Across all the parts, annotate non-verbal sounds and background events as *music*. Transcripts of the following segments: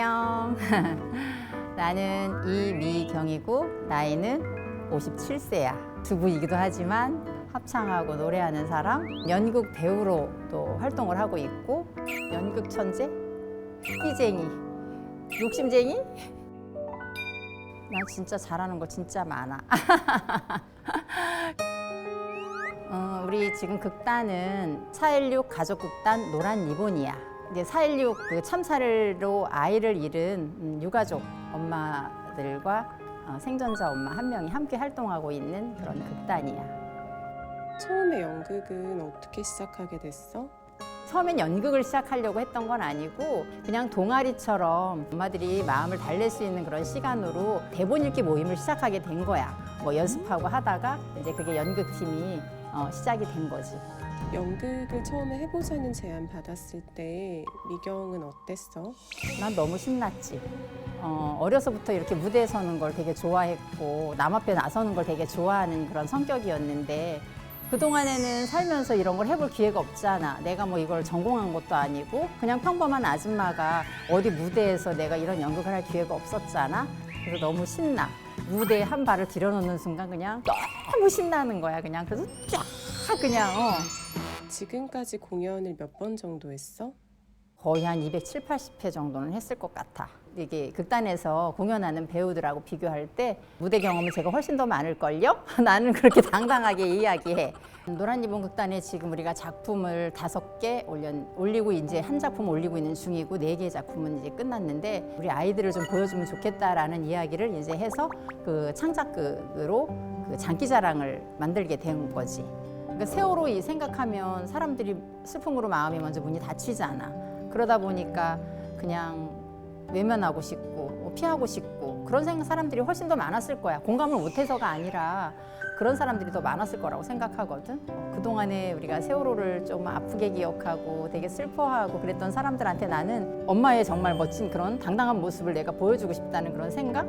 안녕. *laughs* 나는 이미경이고 나이는 57세야. 두부이기도 하지만 합창하고 노래하는 사람, 연극 배우로 또 활동을 하고 있고 연극 천재, 희쟁이, 욕심쟁이. 나 진짜 잘하는 거 진짜 많아. *laughs* 어, 우리 지금 극단은 416 가족극단 노란 리본이야. 이제 416그 참사로 아이를 잃은 음, 유가족 엄마들과 어, 생존자 엄마 한 명이 함께 활동하고 있는 그런 극단이야. 처음에 연극은 어떻게 시작하게 됐어? 처음엔 연극을 시작하려고 했던 건 아니고 그냥 동아리처럼 엄마들이 마음을 달랠 수 있는 그런 시간으로 대본 읽기 모임을 시작하게 된 거야. 뭐 연습하고 하다가 이제 그게 연극팀이 어, 시작이 된 거지. 연극을 처음에 해보자는 제안 받았을 때 미경은 어땠어? 난 너무 신났지. 어, 어려서부터 이렇게 무대에 서는 걸 되게 좋아했고 남 앞에 나서는 걸 되게 좋아하는 그런 성격이었는데 그동안에는 살면서 이런 걸 해볼 기회가 없잖아. 내가 뭐 이걸 전공한 것도 아니고 그냥 평범한 아줌마가 어디 무대에서 내가 이런 연극을 할 기회가 없었잖아. 그래서 너무 신나. 무대에 한 발을 들여놓는 순간 그냥 너무 신나는 거야. 그냥 그래서 쫙 그냥 어. 지금까지 공연을 몇 번 정도 했어? 거의 한 270, 80회 정도는 했을 것 같아. 이게 극단에서 공연하는 배우들하고 비교할 때 무대 경험은 제가 훨씬 더 많을걸요? *laughs* 나는 그렇게 당당하게 이야기해. 노란 리본 극단에 지금 우리가 작품을 다섯 개 올려, 올리고 이제 한 작품 올리고 있는 중이고 네 개의 작품은 이제 끝났는데 우리 아이들을 좀 보여주면 좋겠다라는 이야기를 이제 해서 그 창작극으로 그 장기자랑을 만들게 된 거지. 그러니까 세월호 이 생각하면 사람들이 슬픔으로 마음이 먼저 문이 닫히잖아. 그러다 보니까 그냥 외면하고 싶고 뭐 피하고 싶고 그런 생각 사람들이 훨씬 더 많았을 거야. 공감을 못해서가 아니라 그런 사람들이 더 많았을 거라고 생각하거든. 어, 그동안에 우리가 세월호를 좀 아프게 기억하고 되게 슬퍼하고 그랬던 사람들한테 나는 엄마의 정말 멋진 그런 당당한 모습을 내가 보여주고 싶다는 그런 생각?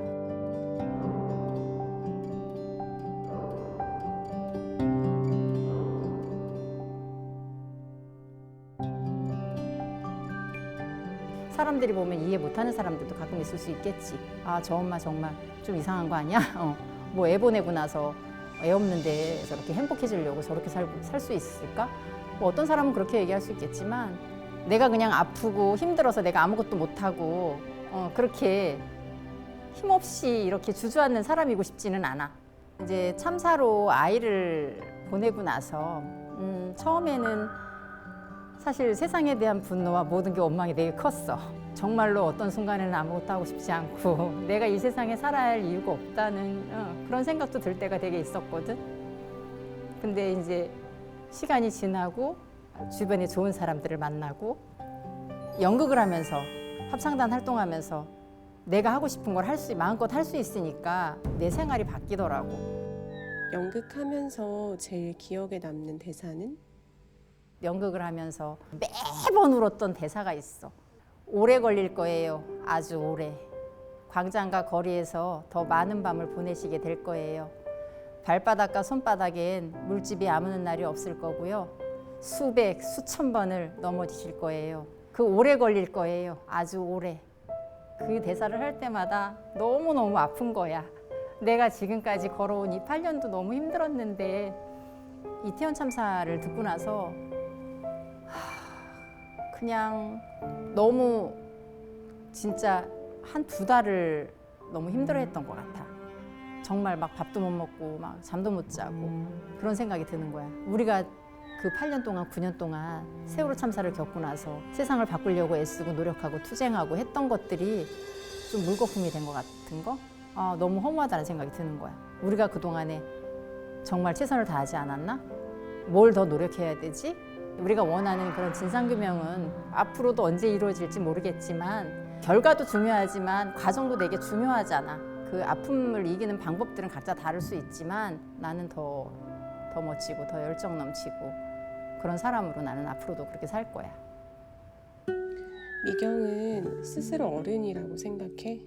사람들이 보면 이해 못하는 사람들도 가끔 있을 수 있겠지. 아, 저 엄마 정말 좀 이상한 거 아니야? *laughs* 어, 뭐 애 보내고 나서 애 없는데 저렇게 행복해지려고 저렇게 살 수 있을까? 뭐 어떤 사람은 그렇게 얘기할 수 있겠지만 내가 그냥 아프고 힘들어서 내가 아무것도 못하고 어, 그렇게 힘없이 이렇게 주저앉는 사람이고 싶지는 않아. 이제 참사로 아이를 보내고 나서 음, 처음에는 사실 세상에 대한 분노와 모든 게 원망이 되게 컸어. 정말로 어떤 순간에는 아무것도 하고 싶지 않고 *laughs* 내가 이 세상에 살아야 할 이유가 없다는 어, 그런 생각도 들 때가 되게 있었거든. 근데 이제 시간이 지나고 주변에 좋은 사람들을 만나고 연극을 하면서 합창단 활동하면서 내가 하고 싶은 걸 할 수 마음껏 할 수 있으니까 내 생활이 바뀌더라고. 연극하면서 제일 기억에 남는 대사는? 연극을 하면서 매번 울었던 대사가 있어. 오래 걸릴 거예요. 아주 오래. 광장과 거리에서 더 많은 밤을 보내시게 될 거예요. 발바닥과 손바닥엔 물집이 아무는 날이 없을 거고요. 수백, 수천 번을 넘어지실 거예요. 그 오래 걸릴 거예요. 아주 오래. 그 대사를 할 때마다 너무너무 아픈 거야. 내가 지금까지 걸어온 이 8년도 너무 힘들었는데 이태원 참사를 듣고 나서 그냥 너무 진짜 한 두 달을 너무 힘들어했던 것 같아. 정말 막 밥도 못 먹고 막 잠도 못 자고 그런 생각이 드는 거야. 우리가 그 8년 동안 9년 동안 세월호 참사를 겪고 나서 세상을 바꾸려고 애쓰고 노력하고 투쟁하고 했던 것들이 좀 물거품이 된 것 같은 거? 아, 너무 허무하다는 생각이 드는 거야. 우리가 그동안에 정말 최선을 다하지 않았나? 뭘 더 노력해야 되지? 우리가 원하는 그런 진상규명은 앞으로도 언제 이루어질지 모르겠지만 결과도 중요하지만 과정도 되게 중요하잖아. 그 아픔을 이기는 방법들은 각자 다를 수 있지만 나는 더, 더 멋지고 더 열정 넘치고 그런 사람으로 나는 앞으로도 그렇게 살 거야. 미경은 스스로 어른이라고 생각해?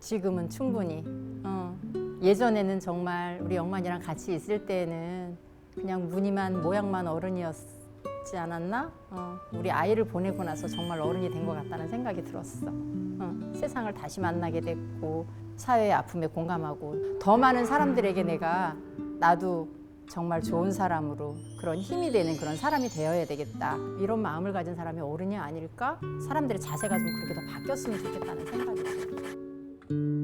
지금은 충분히. 어. 예전에는 정말 우리 영만이랑 같이 있을 때는 그냥 무늬만 모양만 어른이었 있지 않았나? 어, 우리 아이를 보내고 나서 정말 어른이 된 것 같다는 생각이 들었어. 어, 세상을 다시 만나게 됐고 사회의 아픔에 공감하고 더 많은 사람들에게 내가 나도 정말 좋은 사람으로 그런 힘이 되는 그런 사람이 되어야 되겠다 이런 마음을 가진 사람이 어른이 아닐까? 사람들의 자세가 좀 그렇게 더 바뀌었으면 좋겠다는 생각이 들어요.